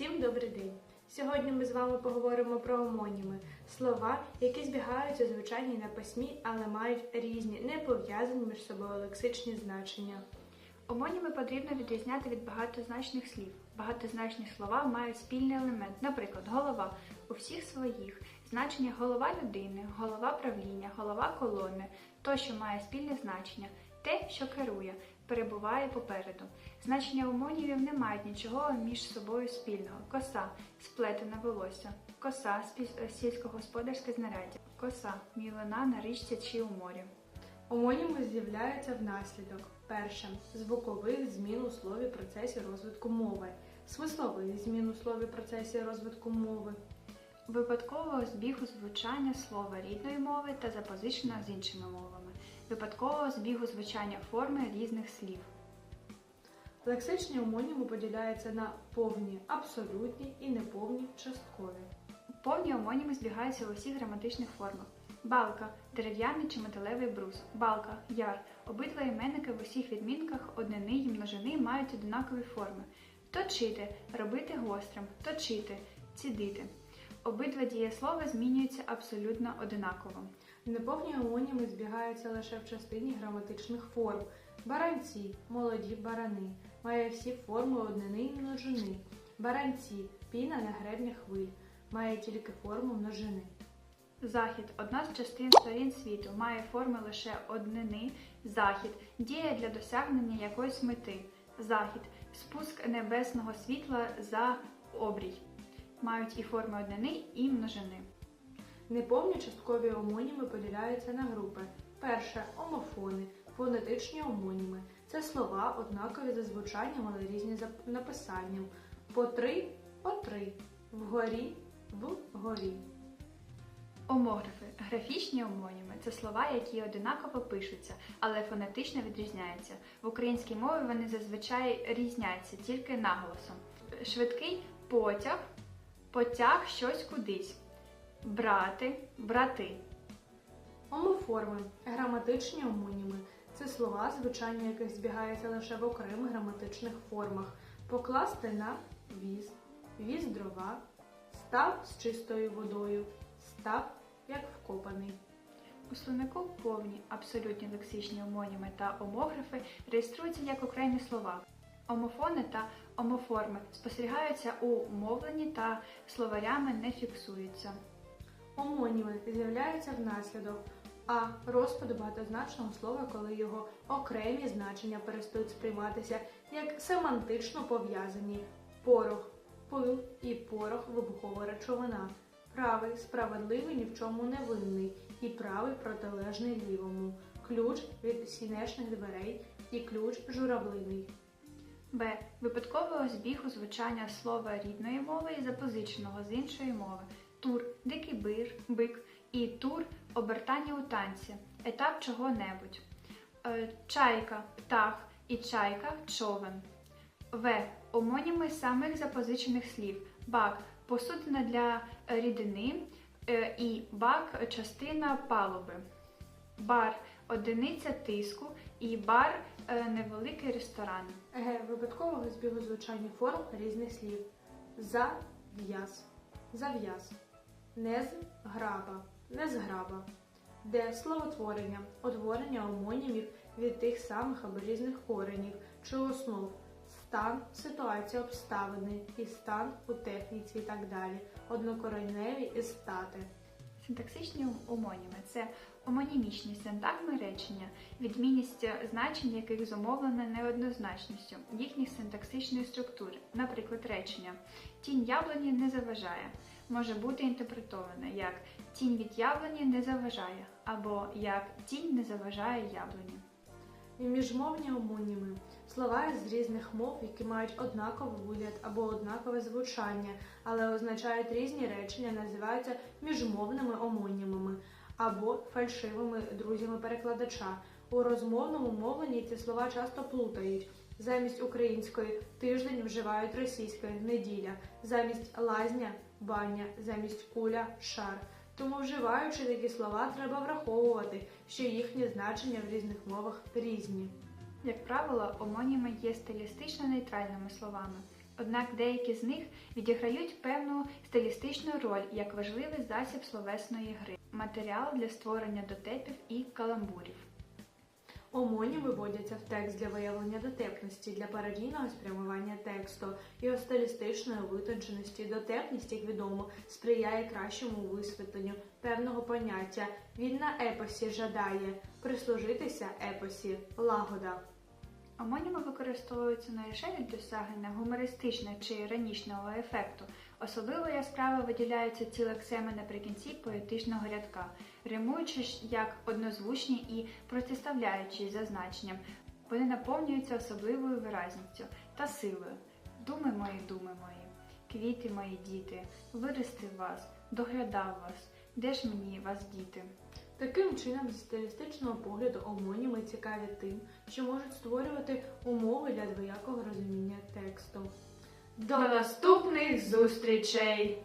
Всім добрий день! Сьогодні ми з вами поговоримо про омоніми слова, які збігаються у звичайній на письмі, але мають різні, не пов'язані між собою лексичні значення. Омоніми потрібно відрізняти від багатозначних слів. Багатозначні слова мають спільний елемент, наприклад, голова у всіх своїх значення голова людини, голова правління, голова колони, то, що має спільне значення, те, що керує, перебуває попереду. Значення омонімів не мають нічого між собою спільного. Коса сплетене волосся, коса сільськогосподарське знаряддя, коса мілина на річці чи у морі. Омоніми з'являються внаслідок перше звукових змін у слові процесі розвитку мови, смислових змін у слові процесі розвитку мови, Випадкового збігу звучання слова рідної мови та запозичення з іншими мовами, випадкового збігу звучання форми різних слів. Лексичні омоніми поділяються на повні, абсолютні і неповні часткові. Повні омоніми збігаються в усіх граматичних формах. Балка дерев'яний чи металевий брус, балка яр. Обидва іменники в усіх відмінках однини й множини мають однакові форми. Точити робити гострим, точити, цідити. Обидва дієслова змінюються абсолютно одинаково. Неповні омоніми збігаються лише в частині граматичних форм. Баранці, молоді барани, має всі форми однини і множини. Баранці, піна на гребнях хвиль, має тільки форму множини. Захід одна з частин сторін світу, має форми лише однини. Захід діє для досягнення якоїсь мети. Захід спуск небесного світла за обрій. Мають і форми однини, і множини. Неповні часткові омоніми поділяються на групи. Перше омофони, фонетичні омоніми. Це слова, однакові за звучанням, але різні за написанням. По три по три, вгорі вгорі. Омографи графічні омоніми це слова, які одинаково пишуться, але фонетично відрізняються. В українській мові вони зазвичай різняться тільки наголосом. Швидкий потяг, потяг щось кудись. Брати, брати. Омоформи граматичні омоніми це слова, звучання яких збігається лише в окремих граматичних формах. Покласти на віз, віз дрова, став з чистою водою, став як вкопаний. У словнику повні абсолютні лексичні омоніми та омографи реєструються як окремі слова. Омофони та омоформи спостерігаються у мовленні та словарями не фіксуються. Омоніми з'являються внаслідок а. Розпаду багатозначного слова, коли його окремі значення перестають сприйматися як семантично пов'язані порох, пил і порох вибухова речовина, правий, справедливий ні в чому не винний і правий протилежний лівому, ключ від сінешних дверей і ключ журавлиний. Б. Випадкового збігу звучання слова рідної мови і запозиченого з іншої мови. Тур дикий бир, бик і тур обертання у танці, етап чого-небудь. Е, Чайка птах і чайка човен. В. Омоніми самих запозичених слів. Бак посудина для рідини е, і бак частина палуби. Бар одиниця тиску і бар е, невеликий ресторан. Г. Випадкового збігу звучання форм різних слів. Зав'яз, зав'яз, незграба, незграба. Д. Словотворення, утворення омонімів від тих самих або різних коренів чи основ. Стан, ситуація, обставини і стан у техніці і так далі. Однокореневі і стати. Синтаксичні омоніми це омонімічні синтагми речення, відмінність значень яких зумовлена неоднозначністю їхніх синтаксичної структури. Наприклад, речення тінь яблуні не заважає може бути інтерпретоване як тінь від яблуні не заважає, або як тінь не заважає яблуні. Міжмовні омоніми слова з різних мов, які мають однаковий вигляд або однакове звучання, але означають різні речення, називаються міжмовними омонімами або фальшивими друзями перекладача. У розмовному мовленні ці слова часто плутають. Замість української тиждень вживають російською неділя, замість лазня баня, замість куля шар. Тому, вживаючи такі слова, треба враховувати, що їхні значення в різних мовах різні. Як правило, омоніми є стилістично нейтральними словами. Однак деякі з них відіграють певну стилістичну роль як важливий засіб словесної гри, матеріал для створення дотепів і каламбурів. Омоніми виводяться в текст для виявлення дотепності, для паралійного спрямування тексту, його стилістичної витонченості. Дотепність, як відомо, сприяє кращому висвітленню певного поняття. Він на епосі жадає прислужитися епосі лагода. Омоніми використовуються лише для досягнення гумористичного чи іронічного ефекту. Особливо яскраво виділяються ці лексеми наприкінці поетичного рядка, римуючи як однозвучні і протиставляючи за значенням. Вони наповнюються особливою виразністю та силою. Думи мої, думи мої, квіти мої діти, вирости вас, доглядав вас, де ж мені вас діти? Таким чином, з стилістичного погляду омоніми цікаві тим, що можуть створювати умови для двоякого розуміння тексту. До наступних зустрічей!